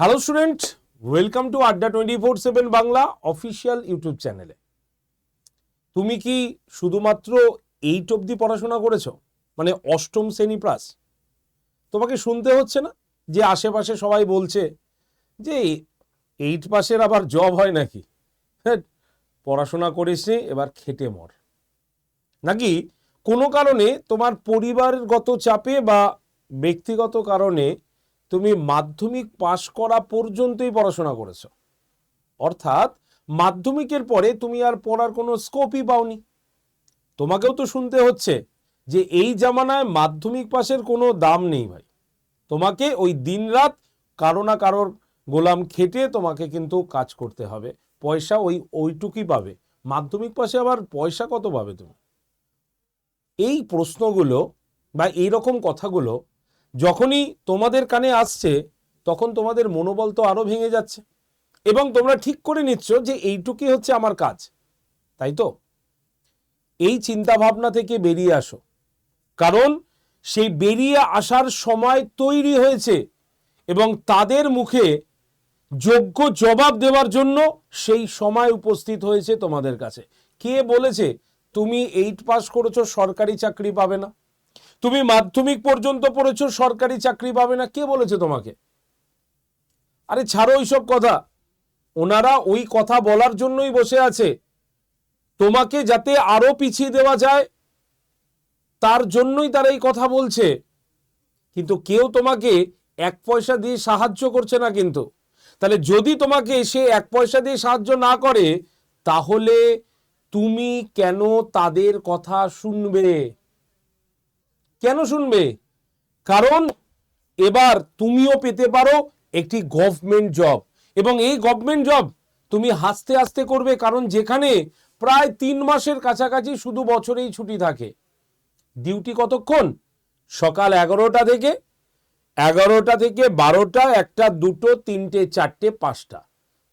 Hello student welcome to Adda twenty four seven Bangla official YouTube চ্যানেলে তুমি কি শুধুমাত্র এইট অবধি পড়াশোনা করেছ? মানে অষ্টম শ্রেণি প্লাস তোমাকে শুনতে হচ্ছে না? যে আশেপাশে সবাই বলছে যে এইট পাসের আবার জব হয় নাকি? হ্যাঁ পড়াশোনা করিস নি, এবার খেটে মর। নাকি কোনো কারণে তোমার পরিবারগত চাপে বা ব্যক্তিগত কারণে তুমি মাধ্যমিক পাশ করা পর্যন্তই পড়াশোনা করেছ। অর্থাৎ মাধ্যমিকের পরে তুমি আর পড়ার কোনো স্কোপই পাওনি। তোমাকেও তো শুনতে হচ্ছে যে এই জামানায় মাধ্যমিক পাশের কোনো দাম নেই ভাই। তোমাকে ওই দিনরাত কারও না কারোর গোলাম খেটে তোমাকে কিন্তু কাজ করতে হবে। পয়সা ওই ওইটুকুই পাবে। মাধ্যমিক পাশে আবার পয়সা কত পাবে তুমি? এই প্রশ্নগুলো বা এই রকম কথাগুলো যখনই তোমাদের কানে আসছে, তখন তোমাদের মনোবল তো আরও ভেঙে যাচ্ছে। এবং তোমরা ঠিক করে নিচ্ছ যে এইটুকুই হচ্ছে আমার কাজ। তাই তো? এই চিন্তা ভাবনা থেকে বেরিয়ে আসো। কারণ সেই বেরিয়ে আসার সময় তৈরি হয়েছে এবং তাদের মুখে যোগ্য জবাব দেওয়ার জন্য সেই সময় উপস্থিত হয়েছে তোমাদের কাছে। কে বলেছে, তুমি এইট পাস করেছ, সরকারি চাকরি পাবে না? তুমি মাধ্যমিক পর্যন্ত পড়েছো, সরকারি চাকরি পাবে না, কে বলেছে তোমাকে? আরে ছাড়ো ওইসব কথা। ওনারা ওই কথা বলার জন্যই বসে আছে। তোমাকে যাতে আরও পিছিয়ে দেওয়া যায়, তার জন্যই তারা এই কথা বলছে। কিন্তু কেউ তোমাকে এক পয়সা দিয়ে সাহায্য করছে না কিন্তু। তাহলে যদি তোমাকে সে এক পয়সা দিয়ে সাহায্য না করে, তাহলে তুমি কেন তাদের কথা শুনবে? কেন শুনবে? কারণ এবার তুমিও পেতে পারো একটি গভর্নমেন্ট জব এবং এই গভর্নমেন্ট জব তুমি হাসতে হাসতে করবে কারণ যেখানে প্রায় তিন মাসের কাছাকাছি শুধু বছরেই ছুটি থাকে। ডিউটি কতক্ষণ? সকাল এগারোটা থেকে এগারোটা থেকে বারোটা, একটা, দুটো, তিনটে, চারটে, পাঁচটা।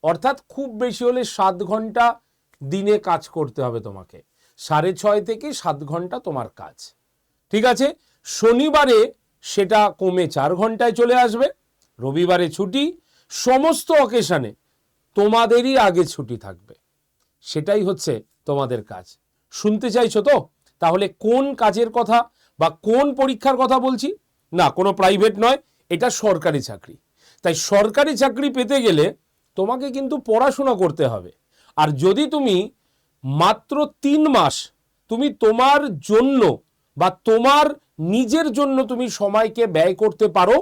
অর্থাৎ খুব বেশি হলে সাত ঘণ্টা দিনে কাজ করতে হবে তোমাকে। সাড়ে ছয় থেকে সাত ঘণ্টা তোমার কাজ। ঠিক আছে? শনিবারে সেটা কমে চার ঘন্টায় চলে আসবে, রবিবারে ছুটি, সমস্ত অকেশানে তোমাদেরই আগে ছুটি থাকবে। সেটাই হচ্ছে তোমাদের কাজ। শুনতে চাইছো তো? তাহলে কোন কাজের কথা বা কোন পরীক্ষার কথা বলছি? না, কোনো প্রাইভেট নয়, এটা সরকারি চাকরি। তাই সরকারি চাকরি পেতে গেলে তোমাকে কিন্তু পড়াশোনা করতে হবে। আর যদি তুমি মাত্র তিন মাস তুমি তোমার জন্য বা তোমার নিজের জন্য তুমি সময়কে ব্যয় করতে পারো,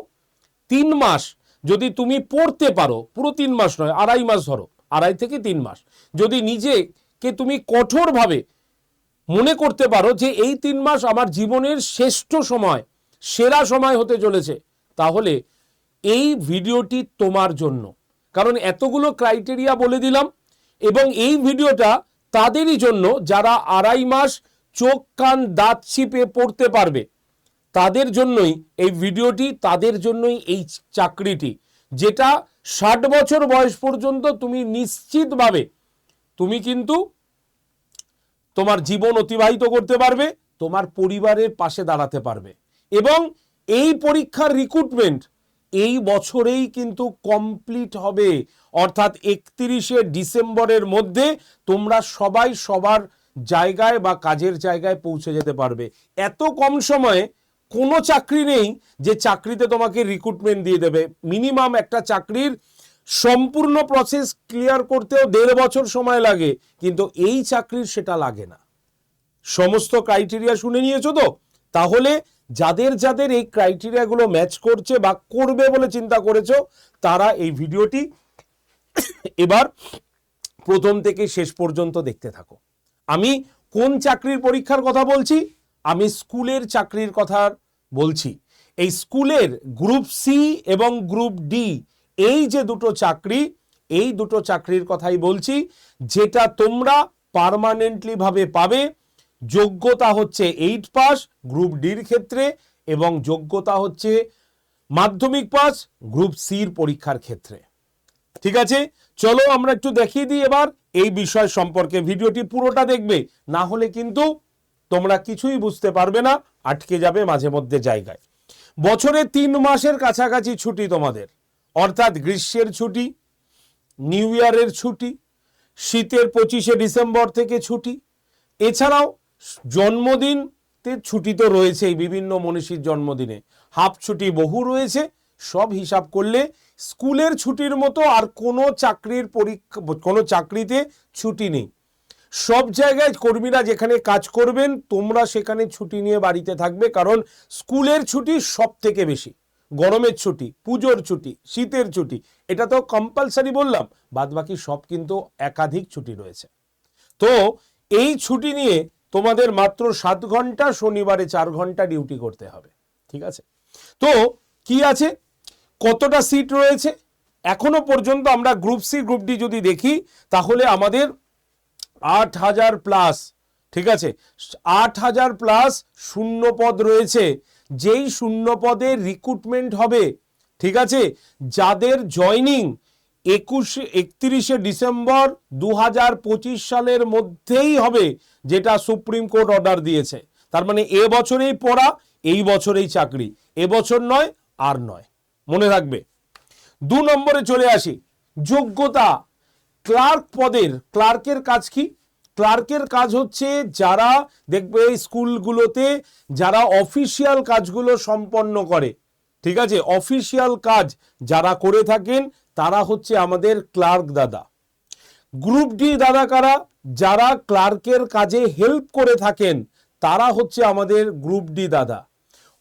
তিন মাস যদি তুমি পড়তে পারো, পুরো তিন মাস নয়, আড়াই মাস ধরো, আড়াই থেকে তিন মাস, যদি নিজেকে তুমি কঠোরভাবে মনে করতে পারো যে এই তিন মাস আমার জীবনের শ্রেষ্ঠ সময়, সেরা সময় হতে চলেছে, তাহলে এই ভিডিওটি তোমার জন্য। কারণ এতগুলো ক্রাইটেরিয়া বলে দিলাম এবং এই ভিডিওটা তাদেরই জন্য যারা আড়াই মাস চোখ কান দাঁত ছিপে পড়তে পারবে। তাদের জন্যই এই ভিডিওটি, তাদের জন্যই এই চাকরিটি, যেটা ষাট বছর বয়স পর্যন্ত তুমি নিশ্চিতভাবে, তুমি কিন্তু তোমার জীবন অতিবাহিত করতে পারবে, তোমার পরিবারের পাশে দাঁড়াতে পারবে। এবং এই পরীক্ষার রিক্রুটমেন্ট এই বছরেই কিন্তু কমপ্লিট হবে। অর্থাৎ একত্রিশে ডিসেম্বরের মধ্যে তোমরা সবাই সবার জায়গায় বা কাজের জায়গায় পৌঁছে যেতে পারবে। এত কম সময়ে কোনো চাকরি নেই যে চাকরিতে তোমাকে রিক্রুটমেন্ট দিয়ে দেবে। মিনিমাম একটা চাকরির সম্পূর্ণ প্রসেস ক্লিয়ার করতেও দেড় বছর সময় লাগে, কিন্তু এই চাকরির সেটা লাগে না। সমস্ত ক্রাইটেরিয়া শুনে নিয়েছো তো? তাহলে যাদের যাদের এই ক্রাইটেরিয়াগুলো ম্যাচ করছে বা করবে বলে চিন্তা করেছ, তারা এই ভিডিওটি এবার প্রথম থেকে শেষ পর্যন্ত দেখতে থাকো। আমি কোন চাকরির পরীক্ষার কথা বলছি? আমি স্কুলের চাকরির কথা বলছি। এই স্কুলের গ্রুপ সি এবং গ্রুপ ডি এই যে দুটো চাকরি, এই দুটো চাকরির কথাই বলছি, যেটা তোমরা পারমানেন্টলি ভাবে পাবে। যোগ্যতা হচ্ছে এইট পাস গ্রুপ ডির ক্ষেত্রে, এবং যোগ্যতা হচ্ছে মাধ্যমিক পাস গ্রুপ সির পরীক্ষার ক্ষেত্রে। ঠিক আছে? চলো আমরা একটু দেখিয়ে দিই এবার এই বিষয় সম্পর্কে ভিডিওটি পুরোটা দেখবে। না হলে কিন্তু তোমরা কিছুই বুঝতে পারবে না, আটকে যাবে মাঝে মধ্যে জায়গায়। বছরে তিন মাসের কাছাকাছি ছুটি তোমাদের। অর্থাৎ গ্রীষ্মের ছুটি, নিউ ইয়ারের ছুটি, শীতের পঁচিশে ডিসেম্বর থেকে ছুটি। এছাড়াও জন্মদিনতে ছুটি তো রয়েছেই, বিভিন্ন মনীষীর জন্মদিনে। হাফ ছুটি বহু রয়েছে, সব হিসাব করলে স্কুলের ছুটির মতো আর কোনো চাকরির পরীক্ষা, কোনো চাকরিতে ছুটি নেই। সব জায়গায় কর্মীরা যেখানে কাজ করবেন, তোমরা সেখানে ছুটি নিয়ে বাড়িতে থাকবে কারণ স্কুলের ছুটি সব থেকে বেশি। গরমের ছুটি, পুজোর ছুটি, শীতের ছুটি, এটা তো কম্পালসারি বললাম বাদ বাকি সব কিন্তু একাধিক ছুটি রয়েছে। তো এই ছুটি নিয়ে তোমাদের মাত্র সাত ঘণ্টা, শনিবারে চার ঘণ্টা ডিউটি করতে হবে, ঠিক আছে? তো কি আছে? কতটা সিট রয়েছে? এখনও পর্যন্ত আমরা গ্রুপ সি গ্রুপ ডি যদি দেখি, তাহলে আমাদের আট হাজার প্লাস ঠিক আছে? আট হাজার প্লাস শূন্য পদ রয়েছে। যেই শূন্য পদে রিক্রুটমেন্ট হবে, ঠিক আছে? যাদের জয়নিং একুশে, একত্রিশে ডিসেম্বর দু হাজার পঁচিশ সালের মধ্যেই হবে, যেটা সুপ্রিম কোর্ট অর্ডার দিয়েছে। তার মানে এ বছরেই পড়া, এই বছরেই চাকরি। এবছর নয়, আর নয়। মনে রাখবে। দু নম্বরে চলে আসি। যোগ্যতা। ক্লার্ক পদের, ক্লার্কের কাজ কি? ক্লার্কের কাজ হচ্ছে যারা দেখবে এই স্কুলগুলোতে যারা অফিসিয়াল কাজগুলো সম্পন্ন করে। ঠিক আছে? অফিসিয়াল কাজ যারা করে থাকেন, তারা হচ্ছে আমাদের ক্লার্ক দাদা। গ্রুপ ডি দাদা কারা? যারা ক্লার্কের কাজে হেল্প করে থাকেন, তারা হচ্ছে আমাদের গ্রুপ ডি দাদা।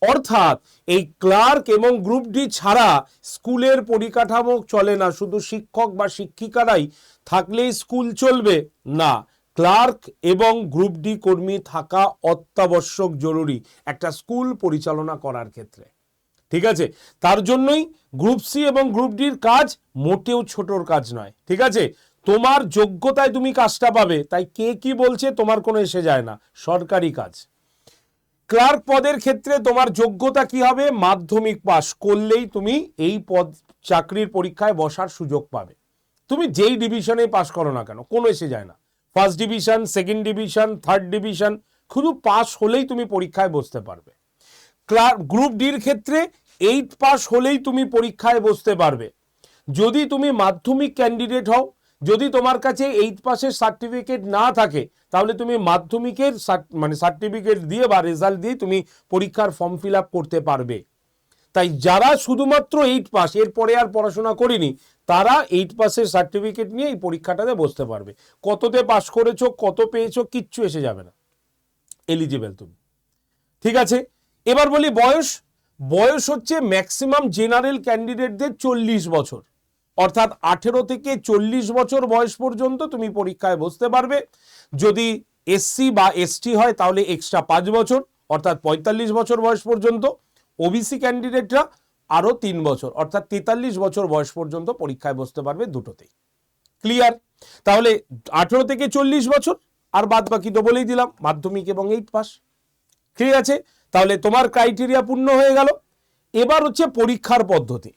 অর্থাৎ এই ক্লার্ক এবং গ্রুপ ডি ছাড়া স্কুলের পরিকাঠামো চলে না, শুধু শিক্ষক বা শিক্ষিকারাই থাকলেই স্কুল চলবে। না, ক্লার্ক এবং গ্রুপ ডি কর্মী থাকা অত্যাবশ্যক জরুরি একটা স্কুল পরিচালনা করার ক্ষেত্রে। ঠিক আছে? তার জন্যই গ্রুপ সি এবং গ্রুপ ডির কাজ মোটেও ছোটর কাজ নয়। ঠিক আছে? তোমার যোগ্যতায় তুমি কাজটা পাবে, তাই কে কি বলছে তোমার কোনো এসে যায় না। সরকারি কাজ। ক্লার্ক পদের ক্ষেত্রে তোমার যোগ্যতা কি হবে? মাধ্যমিক পাস করলেই তুমি এই পদ, চাকরির পরীক্ষায় বসার সুযোগ পাবে। তুমি যেই ডিভিশনে পাস করো না কেন, কোনো এসে যায় না। First division second division third division শুধু পাস হলেই তুমি পরীক্ষায় বসতে পারবে। ক্লার্ক গ্রুপ ডির ক্ষেত্রে এইট পাস হলেই তুমি পরীক্ষায় বসতে পারবে। যদি তুমি মাধ্যমিক ক্যান্ডিডেট হও যদি তোমার কাছে এইট পাসের সার্টিফিকেট না থাকে, তাহলে তুমি মাধ্যমিকের মানে সার্টিফিকেট দিয়ে বা রেজাল্ট দিয়ে তুমি পরীক্ষার ফর্ম ফিল করতে পারবে। তাই যারা শুধুমাত্র এইট পাস এরপরে আর পড়াশোনা করিনি, তারা এইট পাসের সার্টিফিকেট নিয়ে এই পরীক্ষাটাতে বসতে পারবে। কততে পাস করেছ, কত পেয়েছ, কিচ্ছু এসে যাবে না। এলিজিবেল তুমি। ঠিক আছে? এবার বলি বয়স। বয়স হচ্ছে ম্যাক্সিমাম জেনারেল ক্যান্ডিডেটদের চল্লিশ বছর। অর্থাৎ আঠেরো থেকে চল্লিশ বছর বয়স পর্যন্ত তুমি পরীক্ষায় বসতে পারবে। যদি এসসি বা এসটি হয়, তাহলে এক্সট্রা পাঁচ বছর, অর্থাৎ পঁয়তাল্লিশ বছর বয়স পর্যন্ত। ওবিসি ক্যান্ডিডেটরা আরও তিন বছর, অর্থাৎ তেতাল্লিশ বছর বয়স পর্যন্ত পরীক্ষায় বসতে পারবে দুটোতেই। ক্লিয়ার তাহলে আঠেরো থেকে চল্লিশ বছর, আর বাদ বাকি তো বলেই দিলাম, মাধ্যমিক এবং এইট পাস ঠিক আছে? তাহলে তোমার ক্রাইটেরিয়া পূর্ণ হয়ে গেল। এবার হচ্ছে পরীক্ষার পদ্ধতি।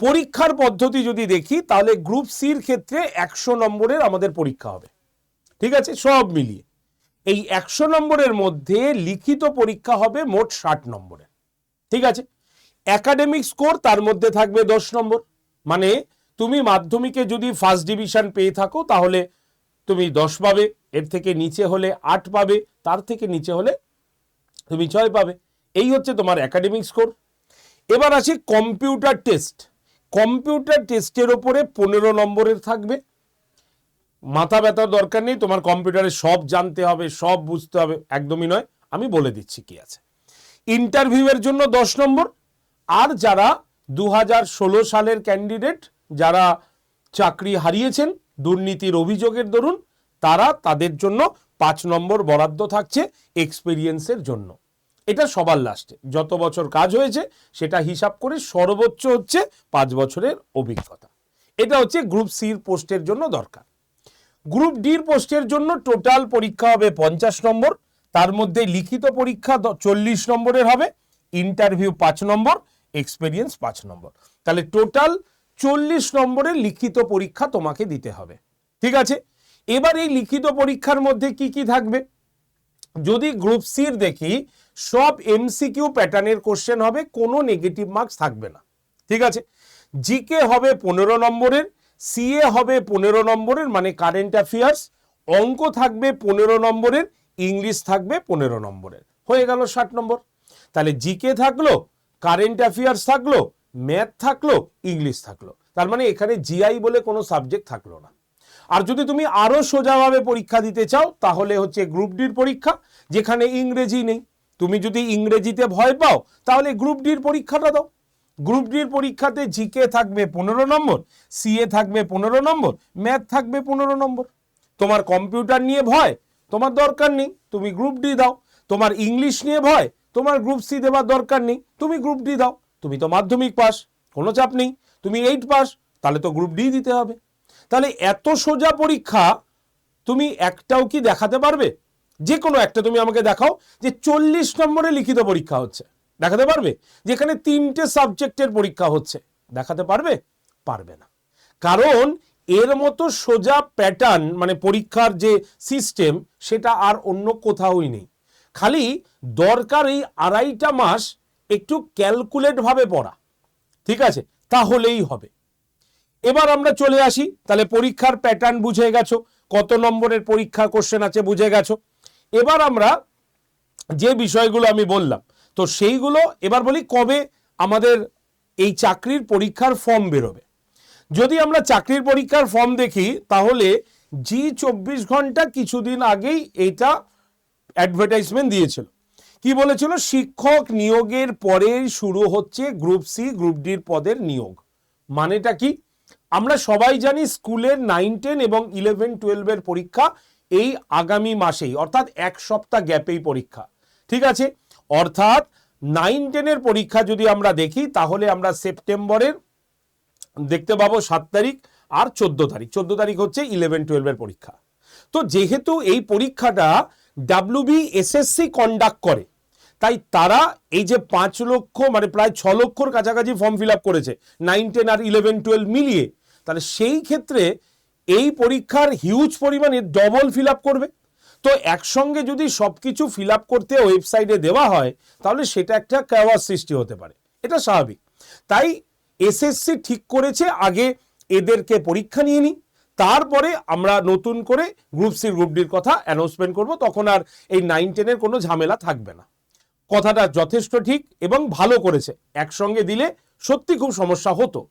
পরীক্ষার পদ্ধতি যদি দেখি, তাহলে গ্রুপ সির ক্ষেত্রে একশো নম্বরের আমাদের পরীক্ষা হবে। ঠিক আছে? সব মিলিয়ে। এই একশো নম্বরের মধ্যে লিখিত পরীক্ষা হবে মোট ষাট নম্বরের। ঠিক আছে? একাডেমিক স্কোর তার মধ্যে থাকবে দশ নম্বর। মানে তুমি মাধ্যমিকে যদি ফার্স্ট ডিভিশন পেয়ে থাকো, তাহলে তুমি দশ পাবে। এর থেকে নিচে হলে আট পাবে। তার থেকে নিচে হলে তুমি ছয় পাবে। এই হচ্ছে তোমার একাডেমিক স্কোর এবার আসি কম্পিউটার টেস্ট কম্পিউটার টেস্টের ওপরে পনেরো নম্বরের থাকবে। মাথা ব্যথার দরকার নেই, তোমার কম্পিউটারে সব জানতে হবে, সব বুঝতে হবে, একদমই নয়। আমি বলে দিচ্ছি কি আছে। ইন্টারভিউয়ের জন্য দশ নম্বর। আর যারা দু সালের ক্যান্ডিডেট, যারা চাকরি হারিয়েছেন, দুর্নীতির অভিযোগের দরুন, তারা তাদের জন্য পাঁচ নম্বর বরাদ্দ থাকছে এক্সপিরিয়েন্সের জন্য। এটা সবার লাস্টে যত বছর কাজ হয়েছে, সেটা হিসাব করে সর্বোচ্চ হচ্ছে পাঁচ বছরের অভিজ্ঞতা। এটা হচ্ছে গ্রুপ সির পোস্টের জন্য দরকার। গ্রুপ ডির পোস্টের জন্য টোটাল পরীক্ষা হবে পঞ্চাশ নম্বর। তার মধ্যে লিখিত পরীক্ষা চল্লিশ নম্বরের হবে ইন্টারভিউ পাঁচ নম্বর এক্সপেরিয়েন্স পাঁচ নম্বর। তাহলে টোটাল চল্লিশ নম্বরের লিখিত পরীক্ষা তোমাকে দিতে হবে। ঠিক আছে? এবার এই লিখিত পরীক্ষার মধ্যে কি কি থাকবে? যদি গ্রুপ সির দেখি, সব এমসিকিউ প্যাটার্নের কোশ্চেন হবে, কোনো নেগেটিভ মার্কস থাকবে না। ঠিক আছে? জিকে হবে পনেরো নম্বরের সিএ হবে পনেরো নম্বরের মানে কারেন্ট অ্যাফেয়ার্স অঙ্ক থাকবে পনেরো নম্বরের ইংলিশ থাকবে পনেরো নম্বরের। হয়ে গেল ষাট নম্বর। তাহলে জিকে থাকল কারেন্ট অ্যাফেয়ার্স থাকল ম্যাথ থাকল ইংলিশ থাকল। তার মানে এখানে জিআই বলে কোনো সাবজেক্ট থাকল না। আর যদি তুমি আরও সোজাভাবে পরীক্ষা দিতে চাও, তাহলে হচ্ছে গ্রুপ ডির পরীক্ষা, যেখানে ইংরেজি নেই। তুমি যদি ইংরেজিতে ভয় পাও, তাহলে গ্রুপ ডির পরীক্ষাটা দাও। গ্রুপ ডির পরীক্ষাতে জিকে থাকবে পনেরো নম্বর সিএ থাকবে পনেরো নম্বর ম্যাথ থাকবে পনেরো নম্বর। তোমার কম্পিউটার নিয়ে ভয়, তোমার দরকার নেই, তুমি গ্রুপ ডি দাও। তোমার ইংলিশ নিয়ে ভয়, তোমার গ্রুপ সি দেওয়ার দরকার নেই, তুমি গ্রুপ ডি দাও। তুমি তো মাধ্যমিক পাস, কোনো চাপ নেই। তুমি এইট পাস, তাহলে তো গ্রুপ ডি দিতে হবে। তাহলে এত সোজা পরীক্ষা তুমি একটাও কি দেখাতে পারবে? যে কোনো একটা তুমি আমাকে দেখাও যে চল্লিশ নম্বরে লিখিত পরীক্ষা হচ্ছে। দেখাতে পারবে? যেখানে তিনটে সাবজেক্টের পরীক্ষা হচ্ছে। দেখাতে পারবে? পারবে না। কারণ এর মতো সোজা প্যাটার্ন মানে পরীক্ষার যে সিস্টেম সেটা আর অন্য কোথাওই নেই। খালি দরকার এই আড়াইটা মাস একটু ক্যালকুলেটভাবে পড়া। ঠিক আছে? তাহলেই হবে। এবার আমরা চলে আসি। তাহলে পরীক্ষার প্যাটার্ন বুঝে গেছো, কত নম্বরের পরীক্ষা কোশ্চেন আছে বুঝে গেছো। এবার আমরা যে বিষয়গুলো আমি বললাম, তো সেইগুলো এবার বলি কবে আমাদের এই চাকরির পরীক্ষার ফর্ম বেরোবে। যদি আমরা চাকরির পরীক্ষার ফর্ম দেখি, তাহলে জি চব্বিশ ঘণ্টা কিছুদিন আগেই এটা অ্যাডভার্টাইজমেন্ট দিয়েছিল। কি বলেছিল? শিক্ষক নিয়োগের পরেই শুরু হচ্ছে গ্রুপ সি গ্রুপ ডির পদের নিয়োগ। মানেটা কি? আমরা সবাই জানি স্কুলের নাইন টেন এবং ইলেভেন টুয়েলভের পরীক্ষা এই আগামী মাসেই, অর্থাৎ এক সপ্তাহ গ্যাপেই পরীক্ষা, ঠিক আছে? অর্থাৎ নাইন টেনের পরীক্ষা যদি আমরা দেখি, তাহলে আমরা সেপ্টেম্বরের, দেখতে পাবো সাত তারিখ আর চোদ্দ তারিখ। চোদ্দ তারিখ হচ্ছে ইলেভেন টুয়েলভের পরীক্ষা। তো যেহেতু এই পরীক্ষাটা ডাব্লিউবি এসএসসি কন্ডাক্ট করে তাই তারা এই যে পাঁচ লক্ষ মানে প্রায় ছ লক্ষর কাছাকাছি ফর্ম ফিল আপ করেছে নাইন টেন আর ইলেভেন টুয়েলভ মিলিয়ে, তাহলে সেই ক্ষেত্রে এই পরীক্ষার হিউজ পরিমাণে ডবল ফিল আপ করবে। তো একসঙ্গে যদি সবকিছু ফিল আপ করতে ওয়েবসাইটে দেওয়া হয়, তাহলে সেটা একটা ক্যাওয়ার সৃষ্টি হতে পারে। এটা স্বাভাবিক। তাই এসএসসি ঠিক করেছে, আগে এদেরকে পরীক্ষা নিয়ে নিই, তারপরে আমরা নতুন করে গ্রুপ সি গ্রুপ ডির কথা অ্যানাউন্সমেন্ট করব, তখন আর এই নাইন টেনের কোনো ঝামেলা থাকবে না। কথাটা যথেষ্ট ঠিক এবং ভালো করেছে। একসঙ্গে দিলে সত্যি খুব সমস্যা হতো।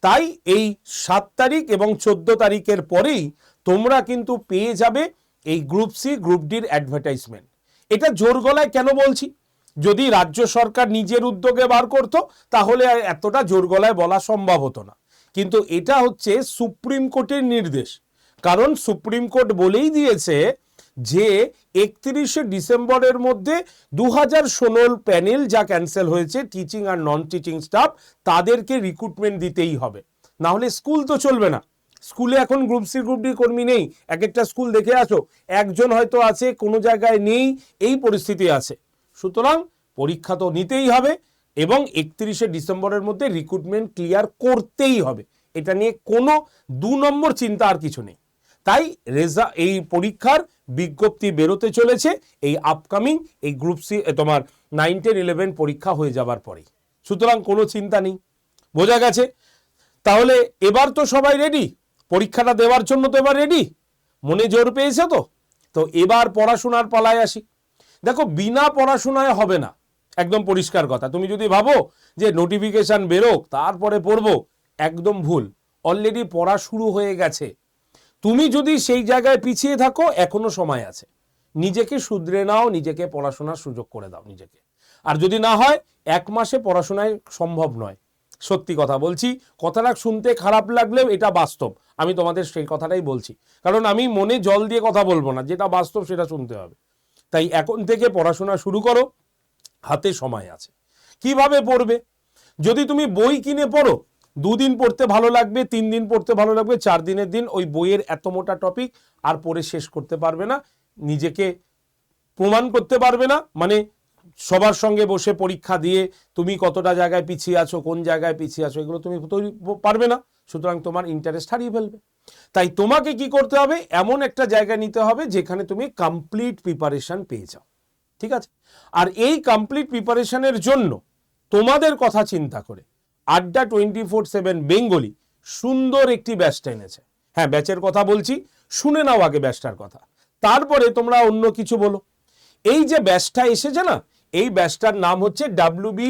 তাই এই সাত তারিখ এবং চোদ্দ তারিখের পরেই তোমরা কিন্তু পেয়ে যাবে এই গ্রুপ সি, গ্রুপ ডির অ্যাডভার্টাইজমেন্ট এটা জোর গলায় কেন বলছি? যদি রাজ্য সরকার নিজের উদ্যোগে বার করত, তাহলে এতটা জোর গলায় বলা সম্ভব হতো না। কিন্তু এটা হচ্ছে সুপ্রিম কোর্টের নির্দেশ। কারণ সুপ্রিম কোর্ট বলেই দিয়েছে যে একত্রিশে ডিসেম্বরের মধ্যে দু হাজার ষোলোর প্যানেল যা ক্যান্সেল হয়েছে টিচিং আর নন টিচিং স্টাফ তাদেরকে রিক্রুটমেন্ট দিতেই হবে। না হলে স্কুল তো চলবে না। স্কুলে এখন গ্রুপ সি গ্রুপ ডি কর্মী নেই। এক একটা স্কুল দেখে আসো, একজন হয়তো আছে, কোনো জায়গায় নেই, এই পরিস্থিতি আছে। সুতরাং পরীক্ষা তো নিতেই হবে এবং একত্রিশে ডিসেম্বরের মধ্যে রিক্রুটমেন্ট ক্লিয়ার করতেই হবে। এটা নিয়ে কোনো দু নম্বর চিন্তা আর কিছু নেই। তাই রেজা এই পরীক্ষার বিজ্ঞপ্তি বেরোতে চলেছে। এই আপকামিং এই গ্রুপ সি তোমার নাইন টেন ইলেভেন পরীক্ষা হয়ে যাবার পরেই। সুতরাং কোনো চিন্তা নেই। বোঝা গেছে? তাহলে এবার তো সবাই রেডি পরীক্ষাটা দেওয়ার জন্য তো এবার রেডি মনে জোর পেয়েছে তো? তো এবার পড়াশোনার পালায় আসি। দেখো, বিনা পড়াশোনায় হবে না। একদম পরিষ্কার কথা। তুমি যদি ভাবো যে নোটিফিকেশন বেরোক, তারপরে পড়ব, একদম ভুল। অলরেডি পড়া শুরু হয়ে গেছে। তুমি যদি সেই জায়গায় পিছিয়ে থাকো, এখনও সময় আছে। নিজেকে শুধরে নাও, নিজেকে পড়াশোনার সুযোগ করে দাও নিজেকে। আর যদি না হয়, এক মাসে পড়াশোনায় সম্ভব নয়। সত্যি কথা বলছি, কথাটা শুনতে খারাপ লাগলেও এটা বাস্তব। আমি তোমাদের সেই কথাটাই বলছি। কারণ আমি মনে জল দিয়ে কথা বলব না, যেটা বাস্তব সেটা শুনতে হবে। তাই এখন থেকে পড়াশোনা শুরু করো, হাতে সময় আছে। কীভাবে পড়বে? যদি তুমি বই কিনে পড়ো দুদিন পড়তে ভালো লাগবে, তিন দিন পড়তে ভালো লাগবে, চার দিনের দিন ওই বইয়ের এত মোটা টপিক আর পড়ে শেষ করতে পারবে না, নিজেকে প্রমাণ করতে পারবে না মানে সবার সঙ্গে বসে পরীক্ষা দিয়ে তুমি কতটা জায়গায় পিছিয়ে আছো, কোন জায়গায় পিছিয়ে আছো, এগুলো তুমি তৈরি পারবে না, সুতরাং তোমার ইন্টারেস্ট হারিয়ে ফেলবে। তাই তোমাকে কি করতে হবে? এমন একটা জায়গা নিতে হবে যেখানে তুমি কমপ্লিট প্রিপারেশন পেয়ে যাও, ঠিক আছে? আর এই কমপ্লিট প্রিপারেশনের জন্য তোমাদের কথা চিন্তা করে আড্ডা টোয়েন্টি ফোর সেভেন বেঙ্গলি সুন্দর একটি ব্যাচটা এনেছে। হ্যাঁ ব্যাচের কথা বলছি, শুনে নাও আগে ব্যাচটার কথা। তারপরে তোমরা অন্য কিছু বলো। এই যে ব্যাচটা এসেছে না, এই ব্যাচটার নাম হচ্ছে W B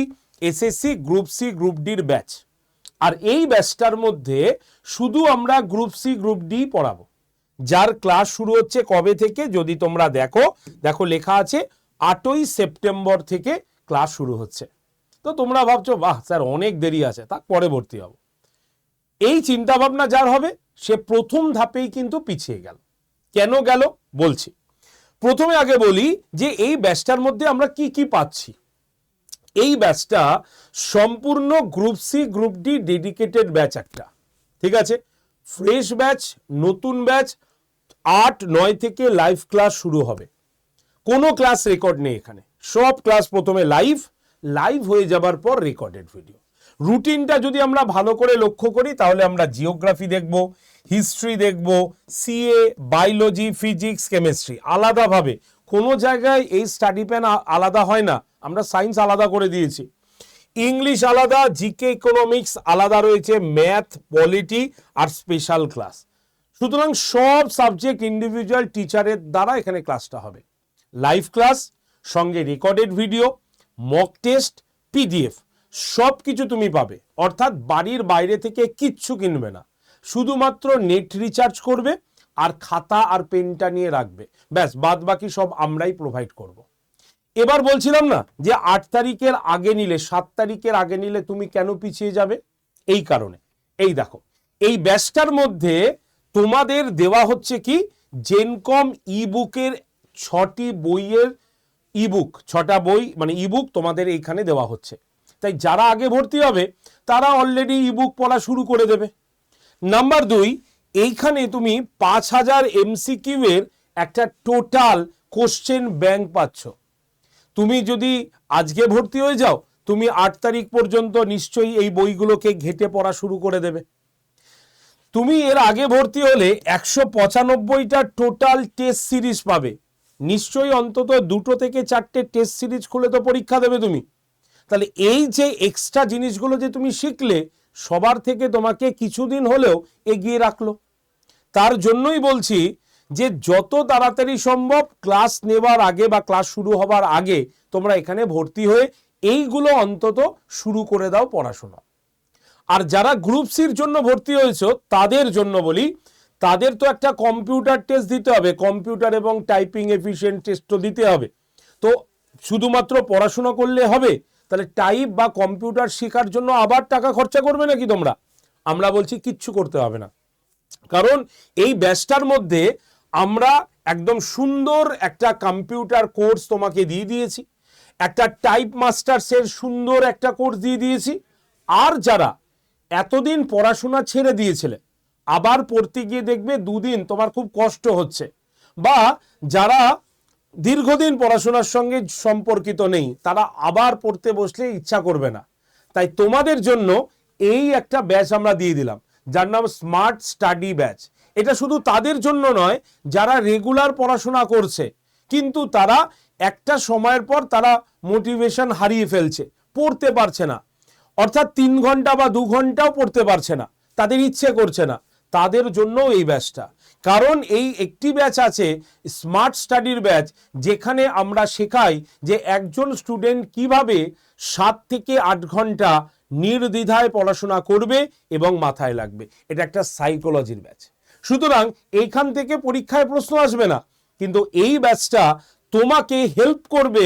SSC group C group ডির ব্যাচ। আর এই ব্যাচটার মধ্যে শুধু আমরা গ্রুপ সি গ্রুপ ডি পড়াবো। যার ক্লাস শুরু হচ্ছে কবে থেকে, যদি তোমরা দেখো দেখো লেখা আছে আটই সেপ্টেম্বর থেকে ক্লাস শুরু হচ্ছে। তো তোমরা ভাবছ, বাহ, স্যার, অনেক দেরি আছে তা পরে ভর্তি হব। এই চিন্তা ভাবনা যার হবে, সে প্রথম ধাপেই কিন্তু পিছিয়ে গেল। কেন গেল? বলছি। প্রথমে আগে বলি যে এই ব্যাচটার মধ্যে আমরা কি কি পাচ্ছি। এই ব্যাচটা সম্পূর্ণ group C, group D dedicated batch একটা। ঠিক আছে? ফ্রেশ ব্যাচ, নতুন ব্যাচ, আট, নয় থেকে লাইভ ক্লাস শুরু হবে। কোনো ক্লাস রেকর্ড নেই এখানে। সব ক্লাস প্রথমে লাইভ লাইভ হয়ে যাবার পর রেকর্ডেড ভিডিও রুটিনটা যদি আমরা ভালো করে লক্ষ্য করি, তাহলে আমরা জিওগ্রাফি দেখব হিস্ট্রি দেখব সিএ বায়োলজি ফিজিক্স কেমিস্ট্রি আলাদাভাবে। কোনো জায়গায় এই স্টাডি প্যান আলাদা হয় না। আমরা সায়েন্স আলাদা করে দিয়েছি। ইংলিশ আলাদা জিকে ইকোনমিক্স আলাদা রয়েছে ম্যাথ পলিটি আর স্পেশাল ক্লাস সুতরাং সব সাবজেক্ট ইন্ডিভিজুয়াল টিচারের দ্বারা এখানে ক্লাসটা হবে। লাইভ ক্লাস সঙ্গে recorded video mock test PDF সব কিছু তুমি পাবে। অর্থাৎ বাড়ির বাইরে থেকে কিচ্ছু কিনবে না। শুধুমাত্র নেট রিচার্জ করবে আর খাতা আর পেনটা নিয়ে রাখবে। ব্যাস বাদ বাকি সব আমরাই প্রোভাইড করব। এবার বলছিলাম না যে আট তারিখের আগে নিলে, সাত তারিখের আগে নিলে তুমি কেন পিছিয়ে যাবে? এই কারণে। এই দেখো, এই ব্যাচটার মধ্যে তোমাদের দেওয়া হচ্ছে কি? জেনকম ইবুকের ছটি বইয়ের ইবুক ছটা বই মানে ইবুক তোমাদের এইখানে দেওয়া হচ্ছে। তাই যারা আগে ভর্তি হবে, তারা অলরেডি ইবুক পড়া শুরু করে দেবে। নাম্বার দুই, এইখানে তুমি পাঁচ হাজার এমসিকিউ এর একটা টোটাল কোশ্চেন ব্যাংক পাচ্ছ। তুমি যদি আজকে ভর্তি হয়ে যাও, তুমি আট তারিখ পর্যন্ত নিশ্চয়ই এই বইগুলোকে ঘেটে পড়া শুরু করে দেবে। তুমি এর আগে ভর্তি হলে একশো পঁচানব্বইটা টোটাল টেস্ট সিরিজ পাবে। নিশ্চয়ই অন্তত দুটো থেকে চারটে টেস্ট সিরিজ খুলে তো পরীক্ষা দেবে তুমি। তাহলে এই যে এক্সট্রা জিনিসগুলো যে তুমি শিখলে, সবার থেকে তোমাকে কিছুদিন হলেও এগিয়ে রাখল। তার জন্যই বলছি যে যত তাড়াতাড়ি সম্ভব ক্লাস নেবার আগে বা ক্লাস শুরু হবার আগে তোমরা এখানে ভর্তি হয়ে এইগুলো অন্তত শুরু করে দাও পড়াশোনা। আর যারা গ্রুপ সির জন্য ভর্তি হয়েছ, তাদের জন্য বলি তাদের তো একটা কম্পিউটার টেস্ট দিতে হবে কম্পিউটার এবং টাইপিং এফিসিয়েন্ট টেস্টও দিতে হবে। তো শুধুমাত্র পড়াশোনা করলে হবে, তাহলে টাইপ বা কম্পিউটার শেখার জন্য আবার টাকা খরচা করবে নাকি তোমরা? আমরা বলছি কিচ্ছু করতে হবে না। কারণ এই ব্যাচটার মধ্যে আমরা একদম সুন্দর একটা কম্পিউটার কোর্স তোমাকে দিয়ে দিয়েছি, একটা টাইপ মাস্টার্সের সুন্দর একটা কোর্স দিয়ে দিয়েছি। আর যারা এতদিন পড়াশোনা ছেড়ে দিয়েছিলে আবার পড়তে গিয়ে দেখবে দুদিন তোমার খুব কষ্ট হচ্ছে। বা যারা দীর্ঘদিন পড়াশোনার সঙ্গে সম্পর্কিত নেই, তারা আবার পড়তে বসলে ইচ্ছা করবে না। তাই তোমাদের জন্য এই একটা ব্যাচ আমরা দিয়ে দিলাম, যার নাম স্মার্ট স্টাডি ব্যাচ এটা শুধু তাদের জন্য নয়, যারা রেগুলার পড়াশোনা করছে, কিন্তু তারা একটা সময়ের পর তারা মোটিভেশন হারিয়ে ফেলছে, পড়তে পারছে না। অর্থাৎ তিন ঘণ্টা বা দু ঘন্টাও পড়তে পারছে না, তাদের ইচ্ছে করছে না। তাদের জন্য এই ব্যাচটা। কারণ এই একটি ব্যাচ আছে স্মার্ট স্টাডির ব্যাচ, যেখানে আমরা শেখাই যে একজন স্টুডেন্ট কীভাবে সাত থেকে আট ঘণ্টা নির্দ্বিধায় পড়াশোনা করবে এবং মাথায় লাগবে। এটা একটা সাইকোলজির ব্যাচ। সুতরাং এইখান থেকে পরীক্ষায় প্রশ্ন আসবে না, কিন্তু এই ব্যাচটা তোমাকে হেল্প করবে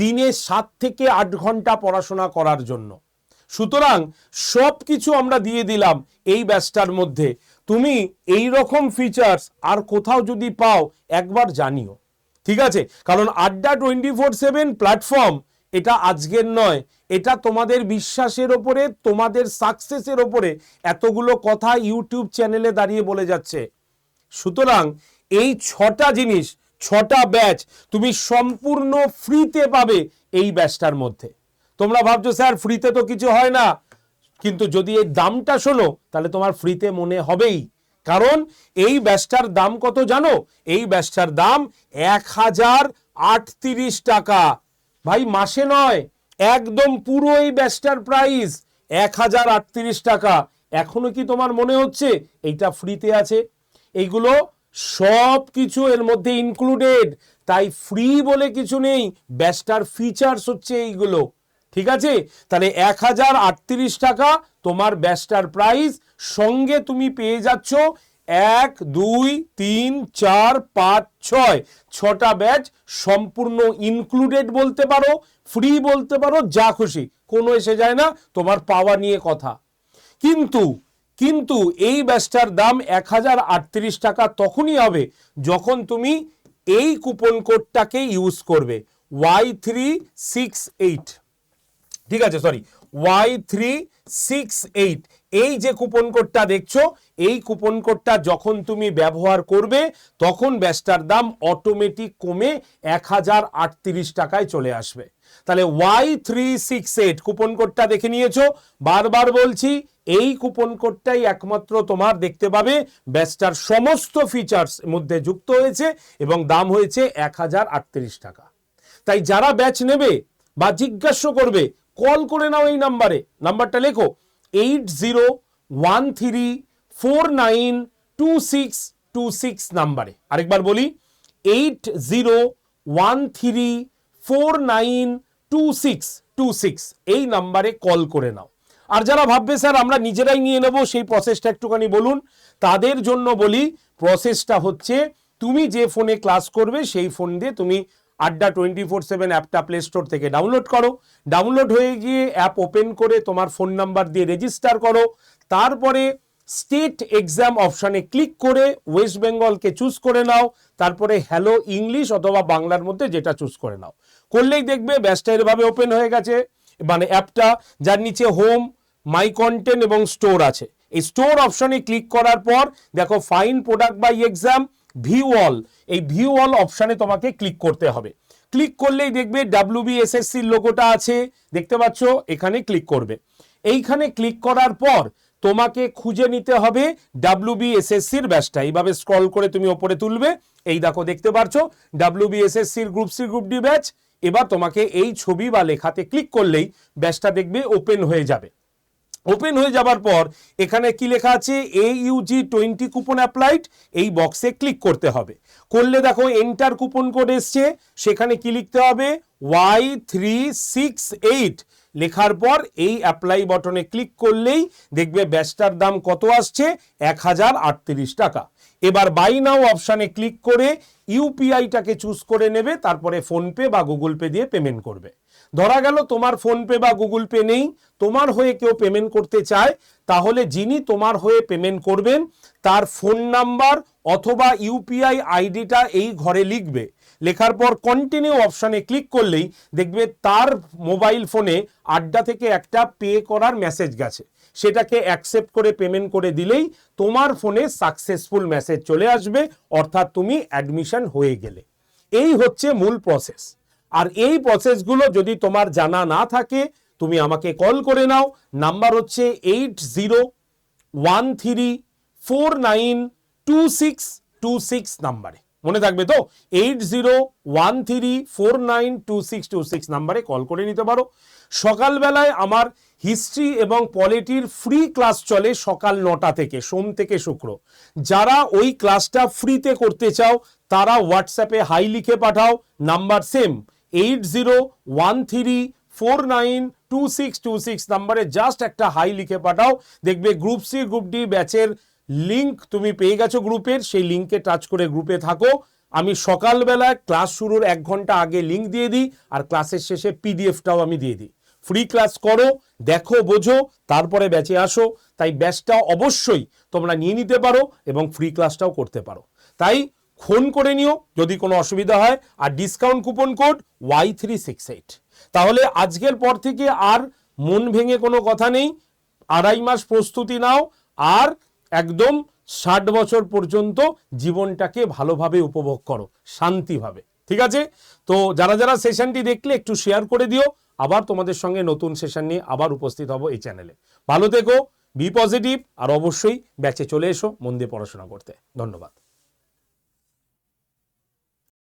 দিনে সাত থেকে আট ঘণ্টা পড়াশোনা করার জন্য। সুতরাং সব কিছু আমরা দিয়ে দিলাম এই ব্যাচটার মধ্যে। তুমি এই রকম ফিচার্স আর কোথাও যদি পাও, একবার জানিও। ঠিক আছে? কারণ আড্ডা টোয়েন্টি ফোর সেভেন প্ল্যাটফর্ম এটা আজকের নয়। এটা তোমাদের বিশ্বাসের ওপরে, তোমাদের সাকসেসের ওপরে এতগুলো কথা ইউটিউব চ্যানেলে দাঁড়িয়ে বলে যাচ্ছে। সুতরাং এই ছটা জিনিস, ছটা ব্যাচ তুমি সম্পূর্ণ ফ্রিতে পাবে এই ব্যাচটার মধ্যে। তোমরা ভাবছ, স্যার ফ্রিতে তো কিছু হয় না। কিন্তু যদি এই দামটা শোনো, তাহলে তোমার ফ্রিতে মনে হবেই। কারণ এই ব্যাচটার দাম কত জানো? এই ব্যাচটার দাম এক হাজার আটত্রিশ টাকা। ভাই, মাসে নয়, একদম পুরো এই ব্যাচটার প্রাইস এক হাজার আটত্রিশ টাকা। এখনও কি তোমার মনে হচ্ছে? এইটা ফ্রিতে আছে। এইগুলো সব কিছু এর মধ্যে ইনক্লুডেড তাই ফ্রি বলে কিছু নেই, ব্যাস্টার ফিচার্স হচ্ছে এইগুলো। ঠিক আছে? তাহলে এক হাজার আটত্রিশ টাকা তোমার ব্যাস্টার প্রাইস। সঙ্গে তুমি পেয়ে যাচ্ছ এক, দুই, তিন, চার, পাঁচ, ছয়। ছটা ব্যাচ সম্পূর্ণ ইনক্লুডেড বলতে পারো ফ্রি বলতে পারো, যা খুশি। কোনো এসে যায় না, তোমার পাওয়া নিয়ে কথা। কিন্তু কিন্তু এই ব্যাচটার দাম এক হাজার আটত্রিশ টাকা তখনই হবে যখন তুমি এই কুপন কোডটাকে ইউজ করবে। ওয়াই থ্রি সিক্স এইট ঠিক আছে sorry Y three six eight এই যে কুপন কোডটা দেখছ, এই কুপন কোডটা যখন তুমি ব্যবহার করবে, তখন ব্যাচটার দাম অটোমেটিক কমে এক হাজার আটত্রিশ টাকায় চলে আসবে। তাহলে Y three six eight coupon কোডটা দেখে নিয়েছো, বারবার বলছি, এই কুপন কোডটাই একমাত্র তোমার দেখতে পাবে ব্যাচটার সমস্ত ফিচার্স মধ্যে যুক্ত হয়েছে এবং দাম হয়েছে এক হাজার আটত্রিশ টাকা। তাই যারা ব্যাচ নেবে বা জিজ্ঞাসা করবে কল করে নাও এই নাম্বারে। নাম্বারটা লেখো eight zero one three four nine two six two six নাম্বারে। আরেকবার বলি eight zero one three four nine two six two six এই নাম্বারে কল করে নাও। আর যারা ভাববে, স্যার, আমরা নিজেরাই নিয়ে নেব, সেই প্রসেসটা একটুখানি বলুন। তাদের জন্য বলি প্রসেসটা হচ্ছে, তুমি যে ফোনে ক্লাস করবে, সেই ফোন দিয়ে তুমি আড্ডা টোয়েন্টি ফোর সেভেন অ্যাপটা প্লে স্টোর থেকে ডাউনলোড করো। ডাউনলোড হয়ে গিয়ে অ্যাপ ওপেন করে তোমার ফোন নাম্বার দিয়ে রেজিস্টার করো। তারপরে স্টেট এক্সাম অপশানে ক্লিক করে ওয়েস্ট বেঙ্গলকে চুজ করে নাও। তারপরে হ্যালো ইংলিশ অথবা বাংলার মধ্যে যেটা চুজ করে নাও। করলেই দেখবে ব্যাসটা এরভাবে ওপেন হয়ে গেছে। মানে অ্যাপটা যার নিচে হোম মাই কন্টেন্ট এবং স্টোর আছে। এই স্টোর অপশনে ক্লিক করার পর দেখো find product by exam view all এই ভিউ অল অপশনে তোমাকে ক্লিক করতে হবে। ক্লিক করলেই দেখবে ডাব্লিউবিএসএসসির লোগোটা আছে। দেখতে পাচ্ছ? এখানে ক্লিক করবে। এইখানে ক্লিক করার পর তোমাকে খুঁজে নিতে হবে ডাব্লিউবিএসএসসির ব্যাচটা। এইভাবে স্ক্রল করে তুমি ওপরে তুলবে। এই দেখো, দেখতে পাচ্ছ ডাব্লিউবিএসএসসির group C group D batch. এবার তোমাকে এই ছবি বা লেখাতে ক্লিক করলেই ব্যাচটা দেখবে ওপেন হয়ে যাবে। ওপেন হয়ে যাবার পর, এখানে কি লেখা আছে? A UG twenty coupon applied এই বক্সে ক্লিক করতে হবে। করলে দেখো এন্টার কুপন কোড এসছে, সেখানে কি লিখতে হবে? ওয়াই থ্রি সিক্স এইট লেখার পর এই অ্যাপ্লাই বটনে ক্লিক করলেই দেখবে ব্যাচটার দাম কত আসছে? এক হাজার আটত্রিশ টাকা। এবার বাই নাও অপশানে ক্লিক করে ইউপিআইটাকে চুজ করে নেবে, তারপরে ফোনপে বা গুগল পে দিয়ে পেমেন্ট করবে। ধরা গেল তোমার ফোনপে বা গুগল পে নেই, তোমার হয়ে কেউ পেমেন্ট করতে চায়, তাহলে যিনি তোমার হয়ে পেমেন্ট করবেন, তার ফোন নাম্বার অথবা ইউপিআই আইডিটা এই ঘরে লিখবে। লেখার পর কন্টিনিউ অপশানে ক্লিক করলেই দেখবে তার মোবাইল ফোনে আড্ডা থেকে একটা পে করার মেসেজ গেছে। সেটাকে অ্যাকসেপ্ট করে পেমেন্ট করে দিলেই তোমার ফোনে সাকসেসফুল মেসেজ চলে আসবে, অর্থাৎ তুমি অ্যাডমিশন হয়ে গেলে। এই হচ্ছে মূল প্রসেস আর এই প্রসেসগুলো যদি তোমার জানা না থাকে, তুমি আমাকে কল করে নাও। নাম্বার হচ্ছে eight zero one three four nine two six two six নাম্বারে মনে থাকবে তো? Eight zero one three four nine two six two six নাম্বারে কল করে নিতে পারো। সকালবেলায় আমার হিস্ট্রি এবং পলিটির ফ্রি ক্লাস চলে সকাল নটা থেকে, সোম থেকে শুক্র। যারা ওই ক্লাসটা ফ্রিতে করতে চাও, তারা হোয়াটসঅ্যাপে হাই লিখে পাঠাও। Number same eight zero one three four nine two six two six নাম্বারে জাস্ট একটা হাই লিখে পাঠাও। দেখবে গ্রুপ সি গ্রুপ ডি ব্যাচের লিংক তুমি পেয়ে গেছো গ্রুপের সেই লিঙ্কে টাচ করে গ্রুপে থাকো। আমি সকালবেলায় ক্লাস শুরুর এক ঘণ্টা আগে লিঙ্ক দিয়ে দিই আর ক্লাসের শেষে পিডিএফটাও আমি দিয়ে দিই। ফ্রি ক্লাস করো, দেখো, বোঝো, তারপরে ব্যাচে আসো। তাই ব্যাচটা অবশ্যই তোমরা নিয়ে নিতে পারো এবং ফ্রি ক্লাসটাও করতে পারো। তাই ফোন করে নিও যদি কোনো অসুবিধা হয়, আর discount coupon code Y three six eight তাহলে আজকের পর থেকে আর মন ভেঙে কোনো কথা নেই, আড়াই মাস প্রস্তুতি নাও, আর একদম ষাট বছর পর্যন্ত জীবনটাকে ভালোভাবে উপভোগ করো, শান্তিভাবে, ঠিক আছে? তো যারা যারা সেশনটি দেখলে একটু শেয়ার করে দিও, আবার তোমাদের সঙ্গে নতুন সেশন নিয়ে আবার উপস্থিত হব এই চ্যানেলে ভালো থেকো বি পজিটিভ আর অবশ্যই ব্যাচে চলে এসো মন দিয়ে পড়াশোনা করতে। ধন্যবাদ।